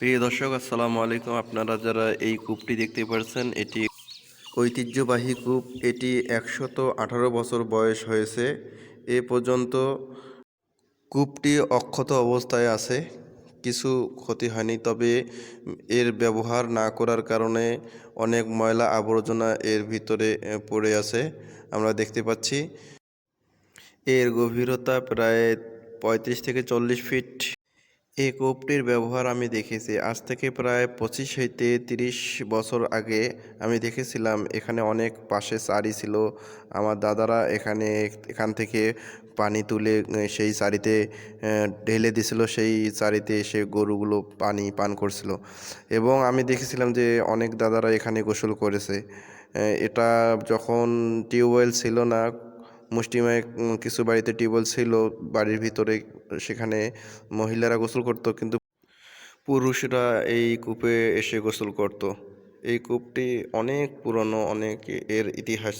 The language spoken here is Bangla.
প্রিয় দর্শক, আসসালামু আলাইকুম। আপনারা যারা এই কূপটি দেখতে পাচ্ছেন এটি ঐতিহ্যবাহী কূপ। এটি একশত আঠারো বছর বয়স হয়েছে। এ পর্যন্ত কূপটি অক্ষত অবস্থায় আছে। কিছু ক্ষতি হয়নি, তবে এর ব্যবহার না করার কারণে অনেক ময়লা আবর্জনা এর ভিতরে পড়ে আছে। আমরা দেখতে পাচ্ছি, এর গভীরতা প্রায় পঁয়ত্রিশ থেকে চল্লিশ ফিট। এই কূপটির ব্যবহার আমি দেখেছি। আজ থেকে প্রায় পঁচিশ হইতে তিরিশ বছর আগে আমি দেখেছিলাম, এখানে অনেক পাশে সারি ছিল। আমার দাদারা এখানে এখান থেকে পানি তুলে সেই সারিতে ঢেলে দিছিল। সেই সারিতে এসে গরুগুলো পানি পান করছিল। এবং আমি দেখেছিলাম যে অনেক দাদারা এখানে গোসল করেছে। এটা যখন টিউবওয়েল ছিল না, মুষ্টিমেয় কিছু বাড়িতে টিউবওয়েল ছিল, বাড়ির ভিতরে সেখানে মহিলারা গোসল করত, কিন্তু পুরুষরা এই কূপে এসে গোসল করত। এই কূপটি অনেক পুরনো, অনেক এর ইতিহাস